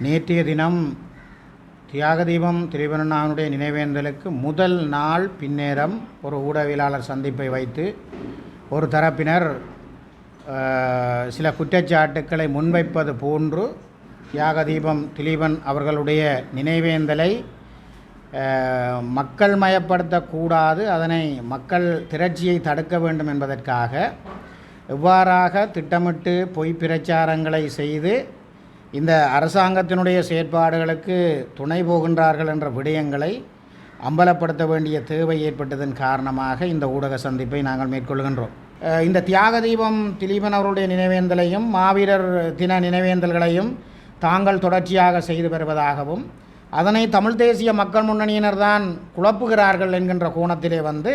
நேற்றைய தினம் தியாகதீபம் திரிவண்ணாவுடைய நினைவேந்தலுக்கு முதல் நாள் பின்னேரம் ஒரு ஊடகவியலாளர் சந்திப்பை வைத்து ஒரு தரப்பினர் சில குற்றச்சாட்டுக்களை முன்வைப்பது போன்று தியாகதீபம் திலீபன் அவர்களுடைய நினைவேந்தலை மக்கள் மயப்படுத்தக்கூடாது அதனை மக்கள் திரட்சியை தடுக்க வேண்டும் என்பதற்காக எவ்வாறாக திட்டமிட்டு பொய் பிரச்சாரங்களை செய்து இந்த அரசாங்கத்தினுடைய செயற்பாடுகளுக்கு துணை போகின்றார்கள் என்ற விடயங்களை அம்பலப்படுத்த வேண்டிய தேவை ஏற்பட்டதன் காரணமாக இந்த ஊடக சந்திப்பை நாங்கள் மேற்கொள்கின்றோம். இந்த தியாக தீபம் திலீபன் அவருடைய நினைவேந்தலையும் மாவீரர் தின நினைவேந்தல்களையும் தாங்கள் தொடர்ச்சியாக செய்து வருவதாகவும் அதனை தமிழ் தேசிய மக்கள் முன்னணியினர் தான் குழப்புகிறார்கள் என்கின்ற கோணத்திலே வந்து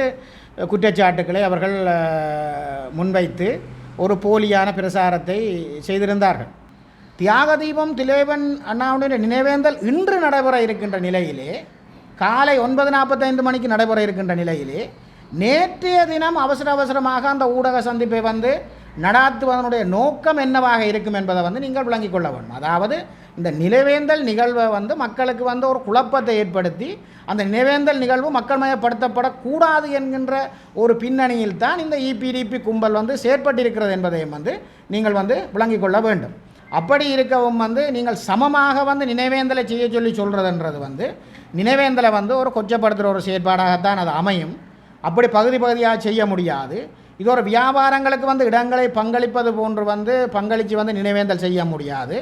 குற்றச்சாட்டுக்களை அவர்கள் முன்வைத்து ஒரு போலியான பிரசாரத்தை செய்திருந்தார்கள். தியாகதீபம் திலேவன் அண்ணாவுடைய நினைவேந்தல் இன்று நடைபெற இருக்கின்ற நிலையிலே காலை ஒன்பது நாற்பத்தைந்து மணிக்கு நடைபெற இருக்கின்ற நிலையிலே நேற்றைய தினம் அவசர அவசரமாக அந்த ஊடக சந்திப்பை வந்து நடாத்துவதனுடைய நோக்கம் என்னவாக இருக்கும் என்பதை வந்து நீங்கள் விளங்கிக் கொள்ள வேண்டும். அதாவது இந்த நினைவேந்தல் நிகழ்வை வந்து மக்களுக்கு வந்து ஒரு குழப்பத்தை ஏற்படுத்தி அந்த நினைவேந்தல் நிகழ்வு மக்கள் மயப்படுத்தப்படக்கூடாது என்கின்ற ஒரு பின்னணியில் தான் இந்த இபிடிபி கும்பல் வந்து செயற்பட்டிருக்கிறது என்பதையும் வந்து நீங்கள் வந்து விளங்கிக் கொள்ள வேண்டும். அப்படி இருக்கவும் வந்து நீங்கள் சமமாக வந்து நினைவேந்தலை செய்ய சொல்லி சொல்கிறதுன்றது வந்து நினைவேந்தலை வந்து ஒரு கொச்சப்படுத்துகிற ஒரு செயற்பாடாகத்தான் அது அமையும். அப்படி பகுதி பகுதியாக செய்ய முடியாது. இது ஒரு வியாபாரங்களுக்கு வந்து இடங்களை பங்களிப்பது போன்று வந்து பங்களித்து வந்து நினைவேந்தல் செய்ய முடியாது.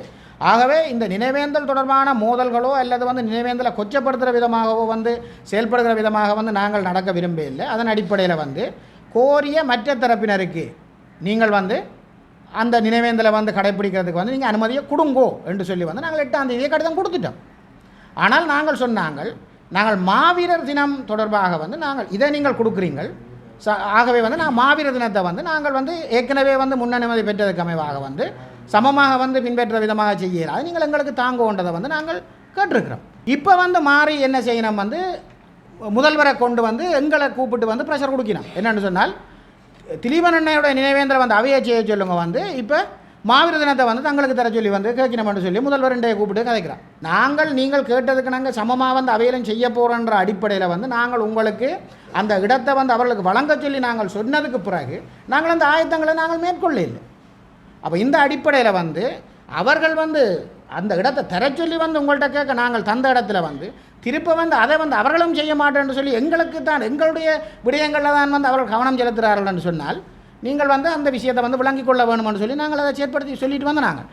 ஆகவே இந்த நினைவேந்தல் தொடர்பான மோதல்களோ அல்லது வந்து நினைவேந்தலை கொச்சப்படுத்துகிற விதமாகவோ வந்து செயல்படுகிற விதமாக வந்து நாங்கள் நடக்க விரும்பவில்லை. அதன் அடிப்படையில் வந்து கோரிய மற்ற தரப்பினருக்கு நீங்கள் வந்து அந்த நினைவேந்தலை வந்து கடைப்பிடிக்கிறதுக்கு வந்து நீங்கள் அனுமதியை கொடுங்கோ என்று சொல்லி வந்து நாங்கள் எட்டாம் தேதியை கடிதம் கொடுத்துட்டோம். ஆனால் நாங்கள் சொன்னாங்கள் நாங்கள் மாவீரர் தினம் தொடர்பாக வந்து நாங்கள் இதை நீங்கள் கொடுக்குறீங்கள். ச ஆகவே வந்து நான் மாவீரர் தினத்தை வந்து நாங்கள் வந்து ஏற்கனவே வந்து முன்னனுமதி பெற்றதுக்கு அமைவாக வந்து சமமாக வந்து பின்பற்ற விதமாக செய்யலாம். நீங்கள் எங்களுக்கு தாங்கோன்றதை வந்து நாங்கள் கேட்டிருக்கிறோம். இப்போ வந்து மாறி என்ன செய்யணும் வந்து முதல்வரை கொண்டு வந்து எங்களை கூப்பிட்டு வந்து ப்ரெஷர் கொடுக்கணும். என்னென்னு சொன்னால் திலீபன் அண்ணையோட நினைவேந்திர வந்து அவையை செய்ய சொல்லுங்க வந்து இப்போ மாவீர தினத்தை வந்து தங்களுக்கு தர சொல்லி வந்து கேட்கணும்னு சொல்லி முதல்வர் இன்றைய கூப்பிட்டு கதைக்கிறான் நாங்கள் நீங்கள் கேட்டதுக்கு நாங்கள் சமமாக வந்து அவையிலும் செய்ய போகிறோன்ற அடிப்படையில் வந்து நாங்கள் உங்களுக்கு அந்த இடத்தை வந்து அவர்களுக்கு வழங்க சொல்லி நாங்கள் சொன்னதுக்கு பிறகு நாங்கள் அந்த ஆயத்தங்களை நாங்கள் மேற்கொள்ள இல்லை அப்போ இந்த அடிப்படையில் வந்து அவர்கள் வந்து அந்த இடத்தை தரச்சொல்லி வந்து உங்கள்கிட்ட கேட்க நாங்கள் தந்த இடத்துல வந்து திருப்ப வந்து அதை வந்து அவர்களும் செய்ய மாட்டேன்னு சொல்லி எங்களுக்கு தான் எங்களுடைய விடயங்களில் தான் வந்து அவர்கள் கவனம் செலுத்துகிறார்கள் என்று சொன்னால் நீங்கள் வந்து அந்த விஷயத்தை வந்து விளங்கிக் கொள்ள வேணும்னு சொல்லி நாங்கள் அதை செயற்படுத்தி சொல்லிட்டு வந்து நாங்கள்.